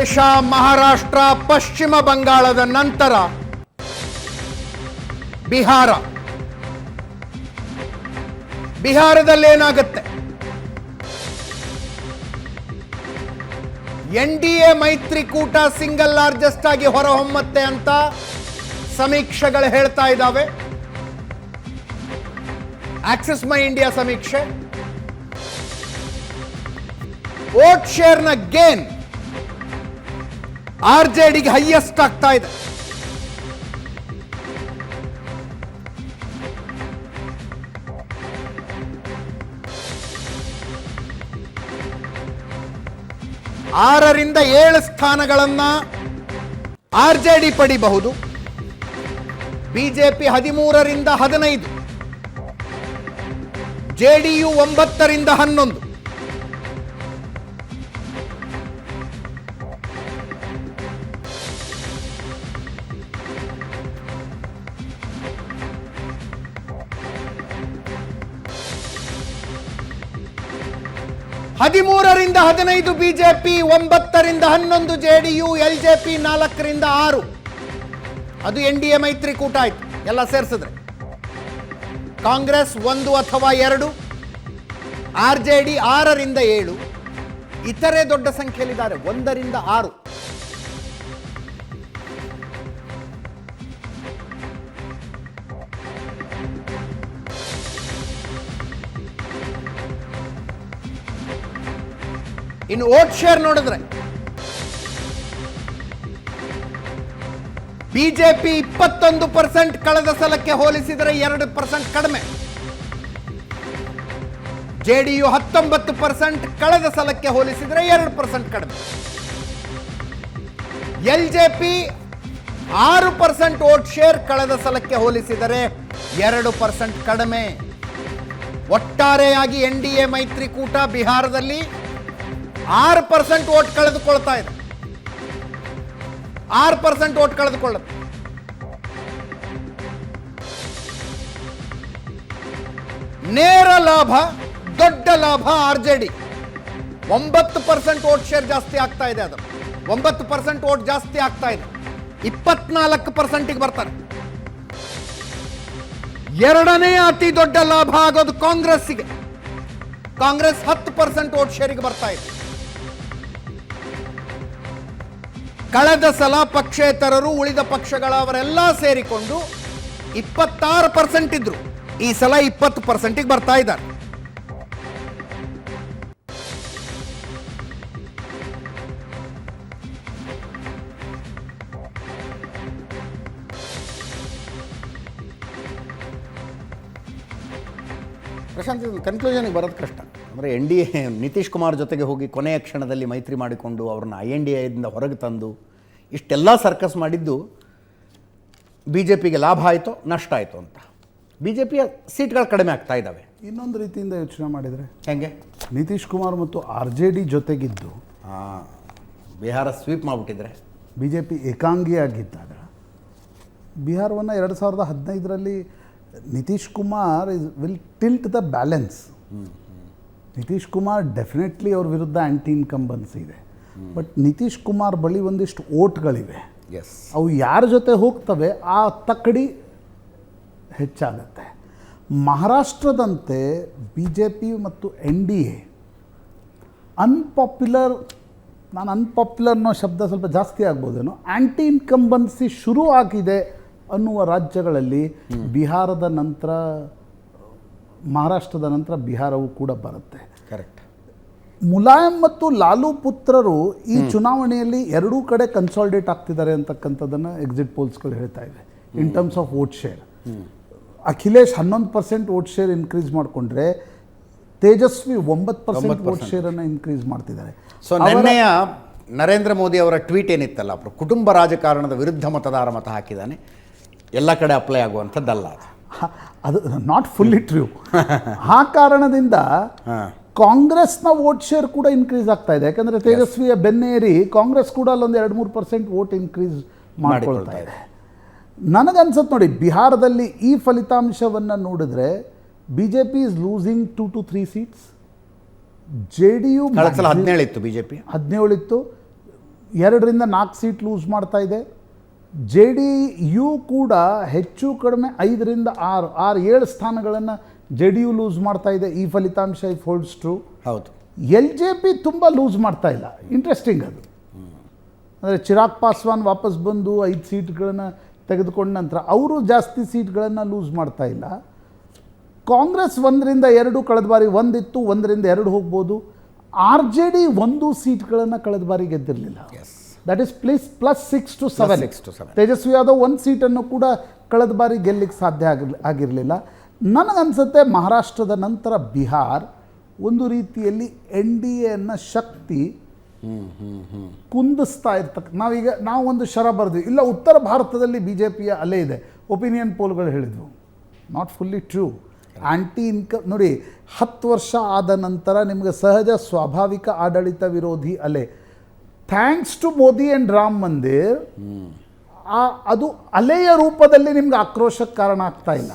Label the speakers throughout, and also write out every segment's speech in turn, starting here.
Speaker 1: ಪ್ರದೇಶ ಮಹಾರಾಷ್ಟ್ರ, ಪಶ್ಚಿಮ ಬಂಗಾಳದ ನಂತರ ಬಿಹಾರ. ಬಿಹಾರದಲ್ಲೇನಾಗುತ್ತೆ ಎನ್ ಡಿ ಎ ಮೈತ್ರಿಕೂಟ ಸಿಂಗಲ್ ಲಾರ್ಜೆಸ್ಟ್ ಆಗಿ ಹೊರಹೊಮ್ಮತ್ತೆ ಅಂತ ಸಮೀಕ್ಷೆಗಳು ಹೇಳ್ತಾ ಇದ್ದಾವೆ. ಆಕ್ಸಿಸ್ ಮೈ ಇಂಡಿಯಾ ಸಮೀಕ್ಷೆ. ವೋಟ್ ಶೇರ್ನ ಗೇನ್ ಆರ್ ಜೆ ಡಿಗೆ ಹೈಯೆಸ್ಟ್ ಆಗ್ತಾ ಇದೆ. ಆರರಿಂದ ಏಳು ಸ್ಥಾನಗಳನ್ನ ಆರ್ ಜೆ ಡಿ ಪಡಿಬಹುದು. ಬಿಜೆಪಿ ಹದಿಮೂರರಿಂದ ಹದಿನೈದು. ಜೆಡಿಯು ಒಂಬತ್ತರಿಂದ ಹನ್ನೊಂದು. ಹದಿಮೂರರಿಂದ ಹದಿನೈದು ಬಿಜೆಪಿ, ಒಂಬತ್ತರಿಂದ ಹನ್ನೊಂದು J D U L J P ನಾಲ್ಕರಿಂದ ಆರು. ಅದು ಎನ್ ಡಿ ಎ ಮೈತ್ರಿಕೂಟ ಆಯ್ತು, ಎಲ್ಲ ಸೇರಿಸಿದ್ರೆ. ಕಾಂಗ್ರೆಸ್ ಒಂದು ಅಥವಾ ಎರಡು, ಆರ್ ಜೆ ಡಿ ಆರರಿಂದ ಏಳು, ಇತರೆ ದೊಡ್ಡ ಸಂಖ್ಯೆಯಲ್ಲಿದ್ದಾರೆ, ಒಂದರಿಂದ ಆರು. ಇನ್ನು ವೋಟ್ ಶೇರ್ ನೋಡಿದ್ರೆ ಬಿಜೆಪಿ ಇಪ್ಪತ್ತೊಂದು ಪರ್ಸೆಂಟ್ ಕಳೆದ ಸಲಕ್ಕೆ ಹೋಲಿಸಿದರೆ ಎರಡು ಪರ್ಸೆಂಟ್ ಕಡಿಮೆ. ಜೆಡಿಯು ಹತ್ತೊಂಬತ್ತು ಪರ್ಸೆಂಟ್ ಕಳೆದ ಸಲಕ್ಕೆ ಹೋಲಿಸಿದರೆ ಎರಡು ಪರ್ಸೆಂಟ್ ಕಡಿಮೆ. ಎಲ್ ಜೆ ಪಿ ಆರು ಪರ್ಸೆಂಟ್ ವೋಟ್ ಶೇರ್ ಕಳೆದ ಸಲಕ್ಕೆ ಹೋಲಿಸಿದರೆ ಎರಡು ಪರ್ಸೆಂಟ್ ಕಡಿಮೆ. ಒಟ್ಟಾರೆಯಾಗಿ ಎನ್ ಡಿ ಎ ಮೈತ್ರಿಕೂಟ ಬಿಹಾರದಲ್ಲಿ ಆರು ಪರ್ಸೆಂಟ್ ಓಟ್ ಕಳೆದುಕೊಳ್ತಾ ಇದೆ. ಆರು ಪರ್ಸೆಂಟ್ ಓಟ್ ಕಳೆದುಕೊಳ್ಳುತ್ತೆ. ನೇರ ಲಾಭ, ದೊಡ್ಡ ಲಾಭ ಆರ್ ಜೆ ಡಿ. ಒಂಬತ್ತು ಪರ್ಸೆಂಟ್ ಓಟ್ ಶೇರ್ ಜಾಸ್ತಿ ಆಗ್ತಾ ಇದೆ ಅದು. ಒಂಬತ್ತು ಪರ್ಸೆಂಟ್ ಓಟ್ ಜಾಸ್ತಿ ಆಗ್ತಾ ಇದೆ. ಇಪ್ಪತ್ನಾಲ್ಕು ಪರ್ಸೆಂಟಿಗೆ ಬರ್ತಾರೆ. ಎರಡನೇ ಅತಿ ದೊಡ್ಡ ಲಾಭ ಆಗೋದು ಕಾಂಗ್ರೆಸ್ಸಿಗೆ. ಕಾಂಗ್ರೆಸ್ ಹತ್ತು ಪರ್ಸೆಂಟ್ ಓಟ್ ಶೇರಿಗೆ ಬರ್ತಾ ಇದೆ. ಕಳೆದ ಸಲ ಪಕ್ಷೇತರರು, ಉಳಿದ ಪಕ್ಷಗಳವರೆಲ್ಲ ಸೇರಿಕೊಂಡು ಇಪ್ಪತ್ತಾರು ಪರ್ಸೆಂಟ್ ಇದ್ರು. ಈ ಸಲ ಇಪ್ಪತ್ತು ಪರ್ಸೆಂಟಿಗೆ ಬರ್ತಾ ಇದ್ದಾರೆ. ಪ್ರಶಾಂತ್ ಕನ್ಕ್ಲೂಷನ್ಗೆ ಬರೋದು ಕಷ್ಟ. ಅಂದರೆ N D A Nitish Kumar ಜೊತೆಗೆ ಹೋಗಿ ಕೊನೆಯ ಕ್ಷಣದಲ್ಲಿ ಮೈತ್ರಿ ಮಾಡಿಕೊಂಡು ಅವ್ರನ್ನ ಐ ಎನ್ ಡಿ ಎದಿಂದ ಹೊರಗೆ ತಂದು ಇಷ್ಟೆಲ್ಲ ಸರ್ಕಸ್ ಮಾಡಿದ್ದು ಬಿ ಜೆ ಪಿಗೆ ಲಾಭ ಆಯಿತು ನಷ್ಟ ಆಯಿತು ಅಂತ. ಬಿ ಜೆ ಪಿಯ ಸೀಟ್ಗಳು ಕಡಿಮೆ ಆಗ್ತಾ ಇದ್ದಾವೆ.
Speaker 2: ಇನ್ನೊಂದು ರೀತಿಯಿಂದ ಯೋಚನೆ ಮಾಡಿದರೆ
Speaker 1: ಹೆಂಗೆ?
Speaker 2: ನಿತೀಶ್ ಕುಮಾರ್ ಮತ್ತು ಆರ್ ಜೆ ಡಿ ಜೊತೆಗಿದ್ದು
Speaker 1: ಬಿಹಾರ ಸ್ವೀಪ್ ಮಾಡಿಬಿಟ್ಟಿದ್ರೆ.
Speaker 2: ಬಿ ಜೆ ಪಿ ಏಕಾಂಗಿಯಾಗಿದ್ದಾಗ ಬಿಹಾರವನ್ನು ಎರಡು ಸಾವಿರದ ಹದಿನೈದರಲ್ಲಿ Nitish Kumar is will tilt the balance Nitish Kumar definitely ಅವ್ರ ವಿರುದ್ಧ ಆ್ಯಂಟಿ ಇನ್ಕಂಬನ್ಸ್ ಇದೆ. ಬಟ್ ನಿತೀಶ್ ಕುಮಾರ್ ಬಳಿ ಒಂದಿಷ್ಟು ಓಟ್ಗಳಿವೆ.
Speaker 1: ಎಸ್
Speaker 2: ಅವು ಯಾರ ಜೊತೆ ಹೋಗ್ತವೆ? ಆ ತಕ್ಕಡಿ ಹೆಚ್ಚಾಗತ್ತೆ. ಮಹಾರಾಷ್ಟ್ರದಂತೆ ಬಿ ಜೆ ಪಿ ಮತ್ತು ಎನ್ ಡಿ ಎ ಅನ್ಪಾಪ್ಯುಲರ್ ನಾನು ಅನ್ಪಾಪ್ಯುಲರ್ ಅನ್ನೋ ಶಬ್ದ ಸ್ವಲ್ಪ ಜಾಸ್ತಿ ಆಗ್ಬೋದೇನೋ? ಆ್ಯಂಟಿ ಇನ್ಕಂಬನ್ಸಿ ಶುರು ಆಗಿದೆ ಅನ್ನುವ ರಾಜ್ಯಗಳಲ್ಲಿ ಬಿಹಾರದ ನಂತರ ಮಹಾರಾಷ್ಟ್ರದ ನಂತರ ಬಿಹಾರವು ಕೂಡ ಬರುತ್ತೆ.
Speaker 1: ಕರೆಕ್ಟ್
Speaker 2: ಮುಲಾಯಂ ಮತ್ತು ಲಾಲು ಪುತ್ರರು ಈ ಚುನಾವಣೆಯಲ್ಲಿ ಎರಡೂ ಕಡೆ ಕನ್ಸಾಲ್ಡೇಟ್ ಆಗ್ತಿದ್ದಾರೆ ಅಂತಕ್ಕಂಥದ್ದನ್ನು ಎಕ್ಸಿಟ್ ಪೋಲ್ಸ್ಗಳು ಹೇಳ್ತಾ ಇವೆ. In terms of vote share Akhilesh ಹನ್ನೊಂದು ಪರ್ಸೆಂಟ್ ವೋಟ್ ಶೇರ್ ಇನ್ಕ್ರೀಸ್ ಮಾಡಿಕೊಂಡ್ರೆ ತೇಜಸ್ವಿ ಒಂಬತ್ತು ಪರ್ಸೆಂಟ್ ವೋಟ್ ಶೇರನ್ನು ಇನ್ಕ್ರೀಸ್ ಮಾಡ್ತಿದ್ದಾರೆ.
Speaker 1: ಸೊ ನಿನ್ನೆಯ ನರೇಂದ್ರ ಮೋದಿ ಅವರ ಟ್ವೀಟ್ ಏನಿತ್ತಲ್ಲ ಅವರು ಕುಟುಂಬ ರಾಜಕಾರಣದ ವಿರುದ್ಧ ಮತದಾರ ಮತ ಹಾಕಿದ್ದಾನೆ. ಎಲ್ಲ ಕಡೆ ಅಪ್ಲೈ ಆಗುವಂಥದ್ದಲ್ಲ ಅದು.
Speaker 2: ಅದು ನಾಟ್ ಫುಲ್ಲಿ ಟ್ರೂ ಆ ಕಾರಣದಿಂದ ಕಾಂಗ್ರೆಸ್ನ ವೋಟ್ ಶೇರ್ ಕೂಡ ಇನ್ಕ್ರೀಸ್ ಆಗ್ತಾ ಇದೆ. ಯಾಕಂದರೆ ತೇಜಸ್ವಿಯ ಬೆನ್ನೇರಿ ಕಾಂಗ್ರೆಸ್ ಕೂಡ ಅಲ್ಲೊಂದು ಎರಡು ಮೂರು ಪರ್ಸೆಂಟ್ ವೋಟ್ ಇನ್ಕ್ರೀಸ್ ಮಾಡಿಕೊಳ್ತಾ ಇದೆ. ನನಗನ್ಸುತ್ತೆ ನೋಡಿ ಬಿಹಾರದಲ್ಲಿ ಈ ಫಲಿತಾಂಶವನ್ನು ನೋಡಿದ್ರೆ B J P is losing two to three seats J D U
Speaker 1: ಹದಿನೇಳು ಇತ್ತು ಬಿ ಜೆ ಪಿ
Speaker 2: ಹದಿನೇಳು ಇತ್ತು ಎರಡರಿಂದ ನಾಲ್ಕು ಸೀಟ್ ಲೂಸ್ ಮಾಡ್ತಾ ಇದೆ. ಜೆ ಡಿ ಯು ಕೂಡ ಹೆಚ್ಚು ಕಡಿಮೆ ಐದರಿಂದ ಆರು ಆರು ಏಳು ಸ್ಥಾನಗಳನ್ನು ಜೆ ಡಿ ಯು ಲೂಸ್ ಮಾಡ್ತಾ ಇದೆ. ಈ ಫಲಿತಾಂಶ ಇಫ್ ಹೋಲ್ಡ್ಸ್ ಟ್ರೂ
Speaker 1: ಹೌದು.
Speaker 2: ಎಲ್ ಜೆ ಪಿ ತುಂಬ ಲೂಸ್ ಮಾಡ್ತಾ ಇಲ್ಲ. ಇಂಟ್ರೆಸ್ಟಿಂಗ್ ಅದು. ಅಂದರೆ ಚಿರಾಗ್ ಪಾಸ್ವಾನ್ ವಾಪಸ್ ಬಂದು ಐದು ಸೀಟ್ಗಳನ್ನು ತೆಗೆದುಕೊಂಡ ನಂತರ ಅವರು ಜಾಸ್ತಿ ಸೀಟ್ಗಳನ್ನು ಲೂಸ್ ಮಾಡ್ತಾ ಇಲ್ಲ. ಕಾಂಗ್ರೆಸ್ ಒಂದರಿಂದ ಎರಡು ಕಳೆದ ಬಾರಿ ಒಂದಿತ್ತು ಒಂದರಿಂದ ಎರಡು ಹೋಗ್ಬೋದು. ಆರ್ ಜೆ ಡಿ ಒಂದು ಸೀಟ್ಗಳನ್ನು ಕಳೆದ ಬಾರಿ ಗೆದ್ದಿರಲಿಲ್ಲ.
Speaker 1: Yes
Speaker 2: that is please plus six to seven
Speaker 1: six to seven
Speaker 2: Tejashwi Yadav ಒಂದು ಸೀಟನ್ನು ಕೂಡ ಕಳೆದ ಬಾರಿ ಗೆಲ್ಲಿಕ್ಕೆ ಸಾಧ್ಯ ಆಗಿರ್ ಆಗಿರಲಿಲ್ಲ. ನನಗನ್ಸುತ್ತೆ ಮಹಾರಾಷ್ಟ್ರದ ನಂತರ ಬಿಹಾರ್ ಒಂದು ರೀತಿಯಲ್ಲಿ ಎನ್ ಡಿ ಎನ್ನ ಶಕ್ತಿ ಕುಂದಿಸ್ತಾ ಇರ್ತಕ್ಕ ನಾವೀಗ ನಾವು ಒಂದು ಶರ ಬರೆದ್ವಿ. ಇಲ್ಲ ಉತ್ತರ ಭಾರತದಲ್ಲಿ ಬಿ ಜೆ ಪಿಯ ಅಲೆ ಇದೆ. ಒಪಿನಿಯನ್ ಪೋಲ್ಗಳು ಹೇಳಿದ್ವು. ನಾಟ್ ಫುಲ್ಲಿ ಟ್ರೂ ಆ್ಯಂಟಿ ಇನ್ಕ ನೋಡಿ ಹತ್ತು ವರ್ಷ ಆದ ನಂತರ ನಿಮಗೆ ಸಹಜ ಸ್ವಾಭಾವಿಕ ಆಡಳಿತ ವಿರೋಧಿ ಅಲೆ. Thanks to Modi and Ram Mandir ಆ ಅದು ಅಲೆಯ ರೂಪದಲ್ಲಿ ನಿಮ್ಗೆ ಆಕ್ರೋಶಕ್ಕೆ ಕಾರಣ ಆಗ್ತಾ ಇಲ್ಲ.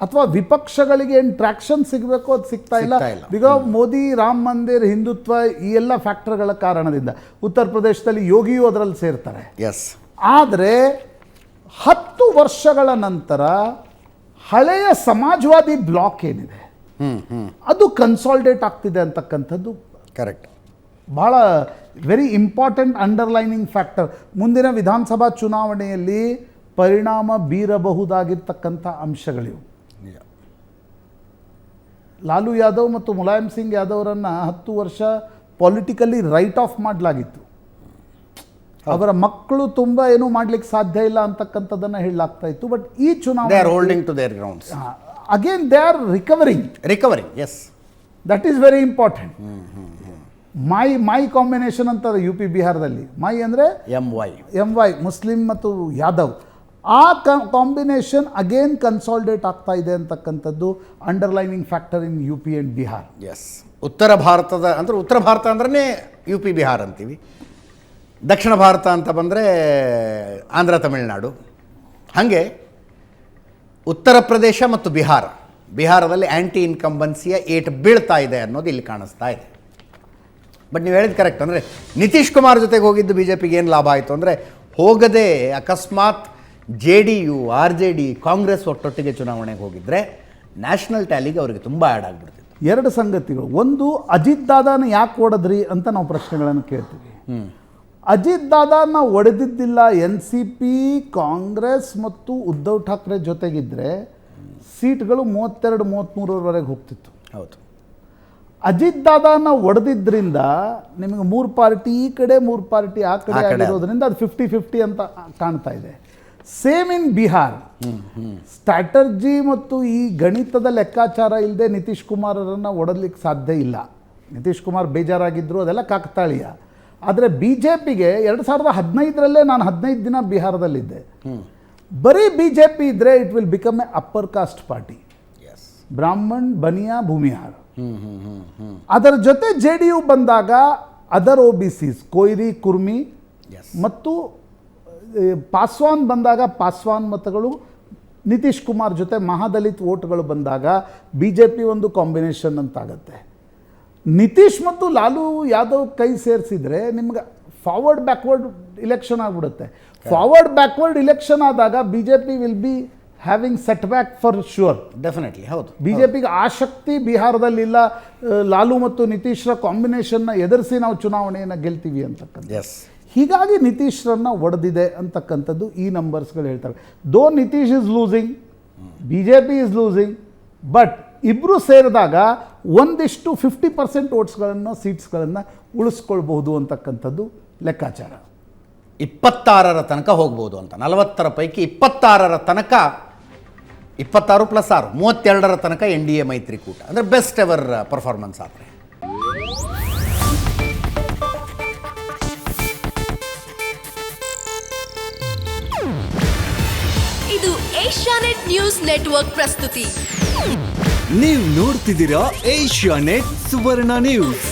Speaker 2: ಅಥವಾ ವಿಪಕ್ಷಗಳಿಗೆ ಏನು ಟ್ರ್ಯಾಕ್ಷನ್ ಸಿಗಬೇಕು ಅದು ಸಿಗ್ತಾ ಇಲ್ಲ. ಬಿಕಾಸ್ ಮೋದಿ ರಾಮ್ ಮಂದಿರ್ ಹಿಂದುತ್ವ ಈ ಎಲ್ಲ ಫ್ಯಾಕ್ಟರ್ಗಳ ಕಾರಣದಿಂದ ಉತ್ತರ ಪ್ರದೇಶದಲ್ಲಿ ಯೋಗಿಯು ಅದರಲ್ಲಿ ಸೇರ್ತಾರೆ.
Speaker 1: ಎಸ್
Speaker 2: ಆದರೆ ಹತ್ತು ವರ್ಷಗಳ ನಂತರ ಹಳೆಯ ಸಮಾಜವಾದಿ ಬ್ಲಾಕ್ ಏನಿದೆ? ಅದು ಕನ್ಸಾಲ್ಡೇಟ್ ಆಗ್ತಿದೆ ಅಂತಕ್ಕಂಥದ್ದು.
Speaker 1: ಕರೆಕ್ಟ್
Speaker 2: ಭಾಳ ವೆರಿ ಇಂಪಾರ್ಟೆಂಟ್ ಅಂಡರ್ಲೈನಿಂಗ್ ಫ್ಯಾಕ್ಟರ್ ಮುಂದಿನ ವಿಧಾನಸಭಾ ಚುನಾವಣೆಯಲ್ಲಿ ಪರಿಣಾಮ ಬೀರಬಹುದಾಗಿರ್ತಕ್ಕಂಥ ಅಂಶಗಳಿವು.
Speaker 1: ನಿಜ.
Speaker 2: ಲಾಲು ಯಾದವ್ ಮತ್ತು ಮುಲಾಯಂ ಸಿಂಗ್ ಯಾದವ್ರನ್ನು ಹತ್ತು ವರ್ಷ ಪೊಲಿಟಿಕಲಿ ರೈಟ್ ಆಫ್ ಮಾಡಲಾಗಿತ್ತು. ಅವರ ಮಕ್ಕಳು ತುಂಬ ಏನೂ ಮಾಡ್ಲಿಕ್ಕೆ ಸಾಧ್ಯ ಇಲ್ಲ ಅಂತಕ್ಕಂಥದ್ದನ್ನು ಹೇಳಲಾಗ್ತಾ ಇತ್ತು ಬಟ್ ಈ ಚುನಾವಣೆ
Speaker 1: to their grounds
Speaker 2: again they are recovering
Speaker 1: recovering yes
Speaker 2: that is very important my my combination ಅಂತಾರೆ ಯು ಪಿ ಬಿಹಾರದಲ್ಲಿ. ಮೈ ಅಂದರೆ
Speaker 1: M Y
Speaker 2: M Y Muslim ಮತ್ತು ಯಾದವ್. ಆ ಕಾಂಬಿನೇಷನ್ ಅಗೇನ್ ಕನ್ಸಾಲ್ಡೇಟ್ ಆಗ್ತಾ ಇದೆ ಅಂತಕ್ಕಂಥದ್ದು underlining factor in U P and Bihar
Speaker 1: S ಉತ್ತರ ಭಾರತದ ಅಂದರೆ ಉತ್ತರ ಭಾರತ ಅಂದ್ರೆ ಯು ಪಿ ಬಿಹಾರ್ ಅಂತೀವಿ. ದಕ್ಷಿಣ ಭಾರತ ಅಂತ ಬಂದರೆ ಆಂಧ್ರ ತಮಿಳುನಾಡು. ಹಾಗೆ ಉತ್ತರ ಪ್ರದೇಶ ಮತ್ತು ಬಿಹಾರ. ಬಿಹಾರದಲ್ಲಿ ಆ್ಯಂಟಿ ಇನ್ಕಂಬನ್ಸಿಯ ಏಟ್ ಬೀಳ್ತಾ ಇದೆ ಅನ್ನೋದು ಇಲ್ಲಿ ಕಾಣಿಸ್ತಾ ಇದೆ. ಬಟ್ ನೀವು ಹೇಳಿದ್ದು ಕರೆಕ್ಟ್ ಅಂದರೆ ನಿತೀಶ್ ಕುಮಾರ್ ಜೊತೆಗೆ ಹೋಗಿದ್ದು ಬಿ ಜೆ ಪಿಗೆ ಏನು ಲಾಭ ಆಯಿತು? ಅಂದರೆ ಹೋಗದೆ ಅಕಸ್ಮಾತ್ J D U R J D Congress ಒಟ್ಟೊಟ್ಟಿಗೆ ಚುನಾವಣೆಗೆ ಹೋಗಿದ್ದರೆ ನ್ಯಾಷನಲ್ ಟ್ಯಾಲಿಗೆ ಅವರಿಗೆ ತುಂಬ ಆ್ಯಡ್ ಆಗಿಬಿಡ್ತಿತ್ತು.
Speaker 2: ಎರಡು ಸಂಗತಿಗಳು. ಒಂದು ಅಜಿತ್ ದಾದಾನ ಯಾಕೆ ಹೊಡೆದ್ರಿ ಅಂತ ನಾವು ಪ್ರಶ್ನೆಗಳನ್ನು ಕೇಳ್ತೀವಿ. ಅಜಿತ್ ದಾದಾನ ಒಡೆದಿದ್ದಿಲ್ಲ ಎನ್ ಸಿ ಪಿ ಕಾಂಗ್ರೆಸ್ ಮತ್ತು ಉದ್ಧವ್ ಠಾಕ್ರೆ ಜೊತೆಗಿದ್ದರೆ ಸೀಟ್ಗಳು ಮೂವತ್ತೆರಡು ಮೂವತ್ತ್ಮೂರರವರೆಗೆ ಹೋಗ್ತಿತ್ತು.
Speaker 1: ಹೌದು.
Speaker 2: ಅಜಿತ್ ದಾದಾನ ಒಡೆದಿದ್ರಿಂದ ನಿಮಗೆ ಮೂರು ಪಾರ್ಟಿ ಈ ಕಡೆ ಮೂರು ಪಾರ್ಟಿ ಆ ಕಡೆ ಆಗಿರೋದ್ರಿಂದ ಅದು ಫಿಫ್ಟಿ ಫಿಫ್ಟಿ ಅಂತ ಕಾಣ್ತಾ ಇದೆ. ಸೇಮ್ ಇನ್ ಬಿಹಾರ್ ಸ್ಟ್ರಾಟರ್ಜಿ ಮತ್ತು ಈ ಗಣಿತದ ಲೆಕ್ಕಾಚಾರ ಇಲ್ಲದೆ ನಿತೀಶ್ ಕುಮಾರರನ್ನು ಒಡಲಿಕ್ಕೆ ಸಾಧ್ಯ ಇಲ್ಲ. ನಿತೀಶ್ ಕುಮಾರ್ ಬೇಜಾರಾಗಿದ್ದರು ಅದೆಲ್ಲ ಕಾಕತಾಳೀಯ. ಆದರೆ ಬಿ ಜೆ ಪಿಗೆ ಎರಡು ಸಾವಿರದ ಹದಿನೈದರಲ್ಲೇ ನಾನು ಹದಿನೈದು ದಿನ ಬಿಹಾರದಲ್ಲಿದ್ದೆ ಬರೀ ಬಿ ಜೆ ಪಿ ಇದ್ದರೆ it will become a upper caste party Brahman Bania Bhumihar. ಅದರ ಜೊತೆ ಜೆ ಡಿ ಯು ಬಂದಾಗ other O B Cs Koeri Kurmi ಮತ್ತು ಪಾಸ್ವಾನ್ ಬಂದಾಗ ಪಾಸ್ವಾನ್ ಮತಗಳು ನಿತೀಶ್ ಕುಮಾರ್ ಜೊತೆ ಮಹಾದಲಿತ್ ವೋಟ್ಗಳು ಬಂದಾಗ ಬಿ ಜೆ ಪಿ ಒಂದು ಕಾಂಬಿನೇಷನ್ ಅಂತಾಗತ್ತೆ. ನಿತೀಶ್ ಮತ್ತು ಲಾಲು ಯಾದವ್ ಕೈ ಸೇರಿಸಿದ್ರೆ ನಿಮ್ಗೆ ಫಾರ್ವರ್ಡ್ ಬ್ಯಾಕ್ವರ್ಡ್ ಇಲೆಕ್ಷನ್ ಆಗಿಬಿಡುತ್ತೆ. ಫಾರ್ವರ್ಡ್ ಬ್ಯಾಕ್ವರ್ಡ್ ಇಲೆಕ್ಷನ್ ಆದಾಗ B J P will be having set back for sure
Speaker 1: definitely ಹೌದು.
Speaker 2: ಬಿ ಜೆ ಪಿಗೆ ಆ ಶಕ್ತಿ ಬಿಹಾರದಲ್ಲಿಲ್ಲ ಲಾಲು ಮತ್ತು ನಿತೀಶ್ರ ಕಾಂಬಿನೇಷನ್ನ ಎದುರಿಸಿ ನಾವು ಚುನಾವಣೆಯನ್ನು ಗೆಲ್ತೀವಿ ಅಂತಕ್ಕಂಥ
Speaker 1: ಎಸ್
Speaker 2: ಹೀಗಾಗಿ ನಿತೀಶ್ರನ್ನ ಒಡೆದಿದೆ ಅಂತಕ್ಕಂಥದ್ದು ಈ ನಂಬರ್ಸ್ಗಳು ಹೇಳ್ತವೆ though Nitish is losing B J P is losing but ಇಬ್ಬರು ಸೇರಿದಾಗ ಒಂದಿಷ್ಟು ಫಿಫ್ಟಿ ಪರ್ಸೆಂಟ್ ಓಟ್ಸ್ಗಳನ್ನು ಸೀಟ್ಸ್ಗಳನ್ನು ಉಳಿಸ್ಕೊಳ್ಬಹುದು ಅಂತಕ್ಕಂಥದ್ದು ಲೆಕ್ಕಾಚಾರ.
Speaker 1: ಇಪ್ಪತ್ತಾರರ ತನಕ ಹೋಗ್ಬೋದು ಅಂತ. ನಲವತ್ತರ ಪೈಕಿ ಇಪ್ಪತ್ತಾರರ ತನಕ ಇಪ್ಪತ್ತಾರು ಪ್ಲಸ್ ಆರು ಮೂವತ್ತೆರಡರ ತನಕ ಎನ್ ಡಿ ಎ ಮೈತ್ರಿಕೂಟ. ಅಂದರೆ ಬೆಸ್ಟ್ ಎವರ್ ಪರ್ಫಾರ್ಮೆನ್ಸ್ ಆದರೆ.
Speaker 3: ಇದು ಏಷ್ಯಾನೆಟ್ ನ್ಯೂಸ್ ನೆಟ್ವರ್ಕ್ ಪ್ರಸ್ತುತಿ.
Speaker 4: ನೀವು ನೋಡ್ತಿದ್ದೀರಾ ಏಷ್ಯಾನೆಟ್ ಸುವರ್ಣ ನ್ಯೂಸ್.